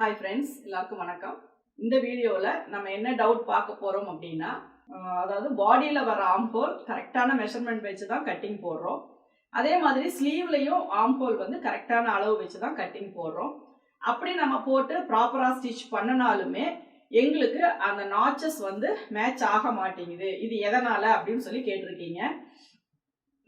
Hi friends எல்லாருக்கும் வணக்கம். இந்த வீடியோவில் நம்ம என்ன டவுட் பார்க்க போகிறோம் அப்படின்னா அதாவது பாடியில் வர ஆம்ஹோல் கரெக்டான மெஷர்மெண்ட் வச்சு தான் கட்டிங் போடுறோம். அதே மாதிரி ஸ்லீவ்லையும் ஆம்ஹோல் வந்து கரெக்டான அளவு வச்சு தான் கட்டிங் போடுறோம். அப்படி நம்ம போட்டு ப்ராப்பராக ஸ்டிச் பண்ணினாலுமே எங்களுக்கு அந்த நாச்சஸ் வந்து மேட்ச் ஆக மாட்டேங்குது. இது எதனால் அப்படின்னு சொல்லி கேட்டிருக்கீங்க.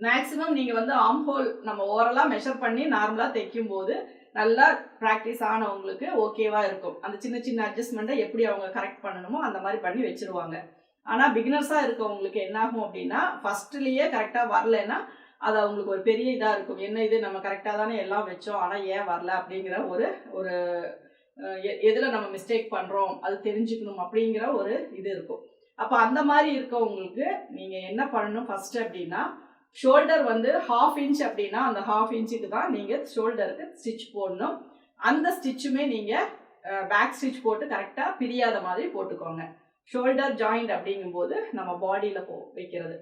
மேக்ஸிமம் நீங்கள் வந்து ஆம்ஹோல் நம்ம ஓரலாக மெஷர் பண்ணி நார்மலாக தைக்கும் போது நல்லா ப்ராக்டிஸ் ஆனவங்களுக்கு ஓகேவா இருக்கும். அந்த சின்ன சின்ன அட்ஜஸ்ட்மெண்ட்டை எப்படி அவங்க கரெக்ட் பண்ணணுமோ அந்த மாதிரி பண்ணி வச்சிருவாங்க. ஆனால் பிகினர்ஸாக இருக்கவங்களுக்கு என்னாகும் அப்படின்னா ஃபர்ஸ்ட்லேயே கரெக்டாக வரலைன்னா அது அவங்களுக்கு ஒரு பெரிய இதாக இருக்கும். என்ன இது நம்ம கரெக்டாக தானே எல்லாம் வச்சோம் ஆனால் ஏன் வரல அப்படிங்கிற ஒரு ஒரு எதில் நம்ம மிஸ்டேக் பண்ணுறோம் அது தெரிஞ்சுக்கணும் அப்படிங்கிற ஒரு இது இருக்கும். அப்போ அந்த மாதிரி இருக்கவங்களுக்கு நீங்கள் என்ன பண்ணணும் ஃபஸ்ட்டு அப்படின்னா ஷோல்டர் வந்து ஹாஃப் இன்ச் அப்படின்னா அந்த ஹாஃப் இன்ச்சுக்கு தான் நீங்கள் ஷோல்டருக்கு ஸ்டிச் போடணும். அந்த ஸ்டிச்சுமே நீங்கள் பேக் ஸ்டிச் போட்டு கரெக்டாக பிரியாத மாதிரி போட்டுக்கோங்க. ஷோல்டர் ஜாயிண்ட் அப்படிங்கும்போது நம்ம பாடியில் போ வைக்கிறது.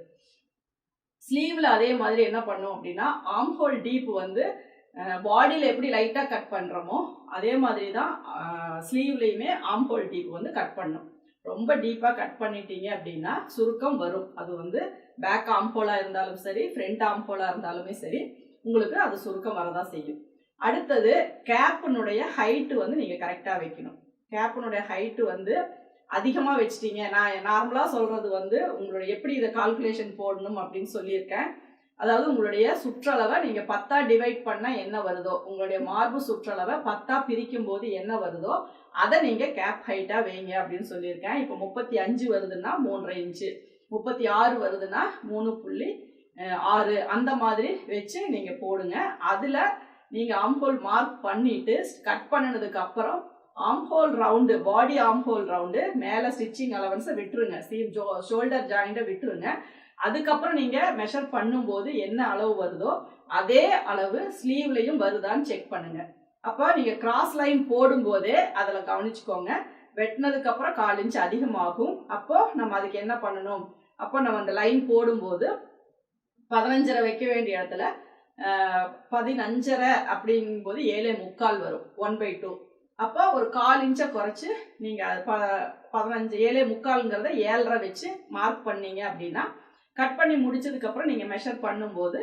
ஸ்லீவில் அதே மாதிரி என்ன பண்ணும் அப்படின்னா ஆம் ஹோல் டீப் வந்து பாடியில் எப்படி லைட்டாக கட் பண்ணுறோமோ அதே மாதிரி தான் ஸ்லீவ்லேயுமே ஆம் ஹோல் டீப் வந்து கட் பண்ணணும். ரொம்ப டீப்பாக கட் பண்ணிட்டீங்க அப்படின்னா சுருக்கம் வரும். அது வந்து பேக் ஆம்போலாக இருந்தாலும் சரி ஃப்ரண்ட் ஆம்போலாக இருந்தாலுமே சரி உங்களுக்கு அது சுருக்கம் வரதான் செய்யும். அடுத்தது கேப்பினுடைய ஹைட்டு வந்து நீங்கள் கரெக்டாக வைக்கணும். கேப்பினுடைய ஹைட்டு வந்து அதிகமாக வச்சிட்டீங்க. நான் நார்மலாக சொல்கிறது வந்து உங்களுடைய எப்படி இதை கால்குலேஷன் போடணும் அப்படின்னு சொல்லியிருக்கேன். அதாவது உங்களுடைய சுற்றளவை நீங்கள் பத்தா டிவைட் பண்ணால் என்ன வருதோ உங்களுடைய மார்பு சுற்றளவை பத்தா பிரிக்கும் போது என்ன வருதோ அதை நீங்கள் கேப் ஹைட்டாக வைங்க அப்படின்னு சொல்லியிருக்கேன். இப்போ முப்பத்தி அஞ்சு வருதுன்னா மூன்றரை இன்ச்சு முப்பத்தி ஆறு வருதுன்னா மூணு புள்ளி ஆறு அந்த மாதிரி வச்சு நீங்கள் போடுங்க. அதில் நீங்கள் ஆம்ஹோல் மார்க் பண்ணிட்டு கட் பண்ணினதுக்கு அப்புறம் armhole round body armhole round மேலே ஸ்டிச்சிங் அலவன்ஸை விட்டுருங்க. சீம் ஜோ ஷோல்டர் ஜாயிண்ட்டை விட்டுருங்க. அதுக்கப்புறம் நீங்கள் மெஷர் பண்ணும்போது என்ன அளவு வருதோ அதே அளவு ஸ்லீவ்லையும் வருதான்னு செக் பண்ணுங்க. அப்போ நீங்கள் கிராஸ் லைன் போடும்போதே அதில் கவனிச்சுக்கோங்க. வெட்டினதுக்கப்புறம் கால் இன்ச் அதிகமாகும். அப்போது நம்ம அதுக்கு என்ன பண்ணணும்? அப்போ நம்ம அந்த லைன் போடும்போது பதினஞ்சரை வைக்க வேண்டிய இடத்துல பதினஞ்சரை அப்படிங்கும்போது ஏழே முக்கால் வரும். ஒன் பை டூ அப்போ ஒரு கால் இன்ச்சை குறைச்சி நீங்கள் ப பதினஞ்சு ஏழே முக்கால்ங்கிறத ஏழரை வச்சு மார்க் பண்ணீங்க அப்படின்னா கட் பண்ணி முடிச்சதுக்கப்புறம் நீங்கள் மெஷர் பண்ணும்போது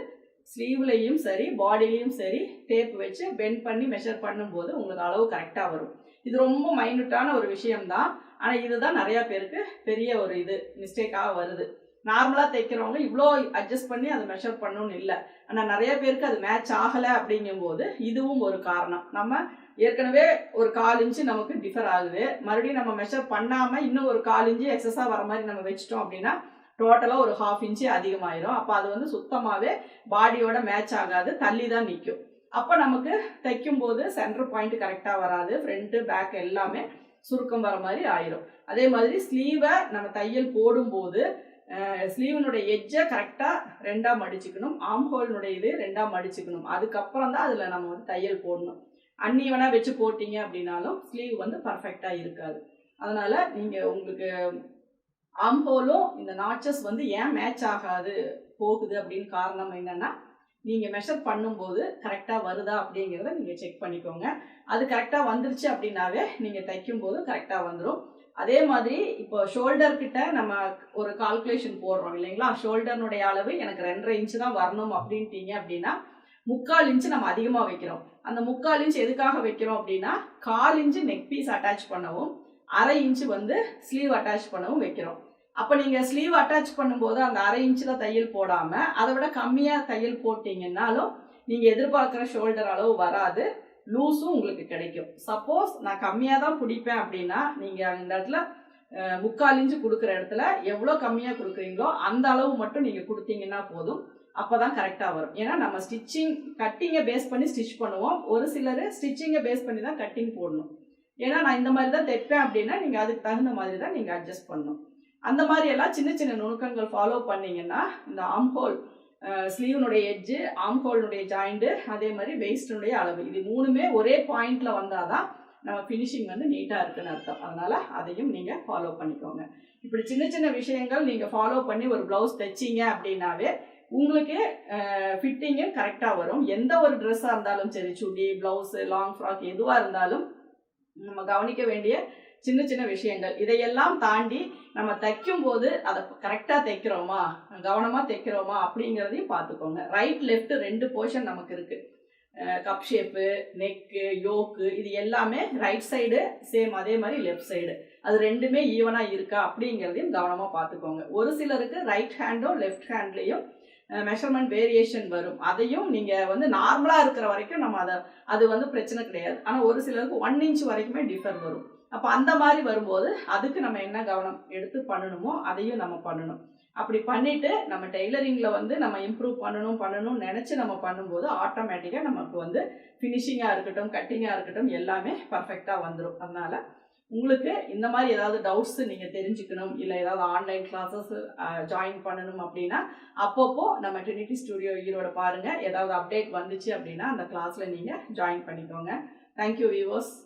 ஸ்லீவ்லையும் சரி பாடிலையும் சரி டேப் வச்சு பெண்ட் பண்ணி மெஷர் பண்ணும்போது உங்களுக்கு அளவு கரெக்டாக வரும். இது ரொம்ப மைனூட்டான ஒரு விஷயம்தான். ஆனால் இதுதான் நிறையா பேருக்கு பெரிய ஒரு இது மிஸ்டேக்காக வருது. நார்மலாக தைக்கிறவங்க இவ்வளோ அட்ஜஸ்ட் பண்ணி அதை மெஷர் பண்ணணும்னு இல்லை. ஆனால் நிறைய பேருக்கு அது மேட்ச் ஆகலை அப்படிங்கும்போது இதுவும் ஒரு காரணம். நம்ம ஏற்கனவே ஒரு கால் இன்ச்சு நமக்கு டிஃபர் ஆகுது. மறுபடியும் நம்ம மெஷர் பண்ணாமல் இன்னும் ஒரு கால் இன்ச்சு எக்ஸஸாக வர மாதிரி நம்ம வச்சிட்டோம் அப்படின்னா டோட்டலாக ஒரு ஹாஃப் இன்ச்சு அதிகமாயிரும். அப்போ அது வந்து சுத்தமாகவே பாடியோட மேட்ச் ஆகாது தள்ளி தான் நிற்கும் அப்போ நமக்கு தைக்கும்போது சென்டர் பாயிண்ட் கரெக்டாக வராது ஃப்ரண்ட்டு பேக் எல்லாமே சுருக்கம் வர மாதிரி ஆயிரும். அதே மாதிரி ஸ்லீவை நம்ம தையல் போடும்போது ஸ்லீவனுடைய எஜ்ஜை கரெக்டாக ரெண்டாக மடிச்சுக்கணும் ஆம் ஹோல்னுடைய இது ரெண்டாக மடிச்சுக்கணும் அதுக்கப்புறம் தான் அதில் நம்ம வந்து தையல் போடணும். அன்னீவனாக வச்சு போட்டிங்க அப்படின்னாலும் ஸ்லீவ் வந்து பர்ஃபெக்டாக இருக்காது. அதனால் நீங்கள் உங்களுக்கு அம்போலும் இந்த நாச்சஸ் வந்து ஏன் மேட்ச் ஆகாது போகுது அப்படின்னு காரணம் என்னென்னா நீங்கள் மெஷர் பண்ணும்போது கரெக்டாக வருதா அப்படிங்கிறத நீங்கள் செக் பண்ணிக்கோங்க. அது கரெக்டாக வந்துருச்சு அப்படின்னாவே நீங்கள் தைக்கும்போது கரெக்டாக வந்துடும் அதே மாதிரி இப்போ ஷோல்டர் கிட்ட நம்ம ஒரு கால்குலேஷன் போடுறோம் இல்லைங்களா? ஷோல்டர்னுடைய அளவு எனக்கு ரெண்டரை இன்ச்சு தான் வரணும் அப்படின்ட்டீங்க அப்படின்னா முக்கால் இன்ச்சு நம்ம அதிகமாக வைக்கிறோம். அந்த முக்கால் இன்ச் எதுக்காக வைக்கிறோம் அப்படின்னா கால் இன்ச்சு நெக் பீஸ் அட்டாச் பண்ணவும் அரை இன்ச்சு வந்து ஸ்லீவ் அட்டாச் பண்ணவும் வைக்கிறோம். அப்போ நீங்கள் ஸ்லீவ் அட்டாச் பண்ணும்போது அந்த அரை இன்ச்சில் தையல் போடாமல் அதை விட கம்மியாக தையல் போட்டிங்கன்னாலும் நீங்கள் எதிர்பார்க்குற ஷோல்டர் அளவு வராது. லூஸும் உங்களுக்கு கிடைக்கும். சப்போஸ் நான் கம்மியாக தான் பிடிப்பேன் அப்படின்னா நீங்கள் அந்த இடத்துல முக்கால் இன்ச்சு கொடுக்குற இடத்துல எவ்வளோ கம்மியாக கொடுக்குறீங்களோ அந்த அளவு மட்டும் நீங்கள் கொடுத்தீங்கன்னா போதும். அப்போ தான் கரெக்டாக வரும். ஏன்னா நம்ம ஸ்டிச்சிங் கட்டிங்கை பேஸ் பண்ணி ஸ்டிச் பண்ணுவோம். ஒரு சிலர் ஸ்டிச்சிங்கை பேஸ் பண்ணி தான் கட்டிங் போடணும். ஏன்னா நான் இந்த மாதிரி தான் தைப்பேன் அப்படின்னா நீங்கள் அதுக்கு தகுந்த மாதிரி தான் நீங்கள் அட்ஜஸ்ட் பண்ணணும். அந்த மாதிரி எல்லாம் சின்ன சின்ன நுணுக்கங்கள் ஃபாலோ பண்ணீங்கன்னா இந்த ஆம்ஹோல் ஸ்லீவனுடைய எட்ஜு ஆம்ஹோல்னுடைய ஜாயிண்ட்டு அதே மாதிரி வெயிஸ்டினுடைய அளவு இது மூணுமே ஒரே பாயிண்டில் வந்தால் தான் நம்ம ஃபினிஷிங் வந்து நீட்டாக இருக்குன்னு அர்த்தம். அதனால் அதையும் நீங்கள் ஃபாலோ பண்ணிக்கோங்க. இப்படி சின்ன சின்ன விஷயங்கள் நீங்கள் ஃபாலோ பண்ணி ஒரு ப்ளவுஸ் தைச்சீங்க அப்படின்னாவே உங்களுக்கு ஃபிட்டிங்கும் கரெக்டாக வரும். எந்த ஒரு ட்ரெஸ்ஸாக இருந்தாலும் சரி சுடி ப்ளவுஸு லாங் ஃப்ராக் எதுவாக இருந்தாலும் நம்ம கவனிக்க வேண்டிய சின்ன சின்ன விஷயங்கள். இதையெல்லாம் தாண்டி நம்ம தைக்கும் போது அதை கரெக்டாக தைக்கிறோமா? கவனமாக தைக்கிறோமா? அப்படிங்கிறதையும் பார்த்துக்கோங்க. ரைட் லெஃப்ட் ரெண்டு போர்ஷன் நமக்கு இருக்குது கப் ஷேப்பு நெக்கு யோக்கு இது எல்லாமே ரைட் சைடு சேம் அதே மாதிரி லெஃப்ட் சைடு அது ரெண்டுமே ஈவனாக இருக்கா? அப்படிங்கிறதையும் கவனமாக பார்த்துக்கோங்க. ஒரு சிலருக்கு ரைட் ஹேண்டும் லெஃப்ட் ஹேண்ட்லேயும் மெஷர்மெண்ட் வேரியேஷன் வரும். அதையும் நீங்கள் வந்து நார்மலாக இருக்கிற வரைக்கும் நம்ம அதை அது வந்து பிரச்சனை கிடையாது. ஆனால் ஒரு சிலருக்கு ஒன் இன்ச் வரைக்குமே டிஃபர் வரும். அப்போ அந்த மாதிரி வரும்போது அதுக்கு நம்ம என்ன கவனம் எடுத்து பண்ணணுமோ அதையும் நம்ம பண்ணணும். அப்படி பண்ணிட்டு நம்ம டெய்லரிங்கில் வந்து நம்ம இம்ப்ரூவ் பண்ணணும் பண்ணணும்னு நினச்சி நம்ம பண்ணும்போது ஆட்டோமேட்டிக்காக நமக்கு வந்து ஃபினிஷிங்காக இருக்கட்டும் கட்டிங்காக இருக்கட்டும் எல்லாமே பர்ஃபெக்டாக வந்துடும் அதனால் உங்களுக்கு இந்த மாதிரி ஏதாவது டவுட்ஸ் நீங்கள் தெரிஞ்சுக்கணும் இல்லை ஏதாவது ஆன்லைன் கிளாஸஸ் ஜாயின் பண்ணணும் அப்படின்னா அப்பப்போ நம்ம ட்ரினிட்டி ஸ்டுடியோ ஈரோட பாருங்கள் ஏதாவது அப்டேட் வந்துச்சு அப்படின்னா அந்த கிளாஸில் நீங்கள் ஜாயின் பண்ணிக்கோங்க. Thank you viewers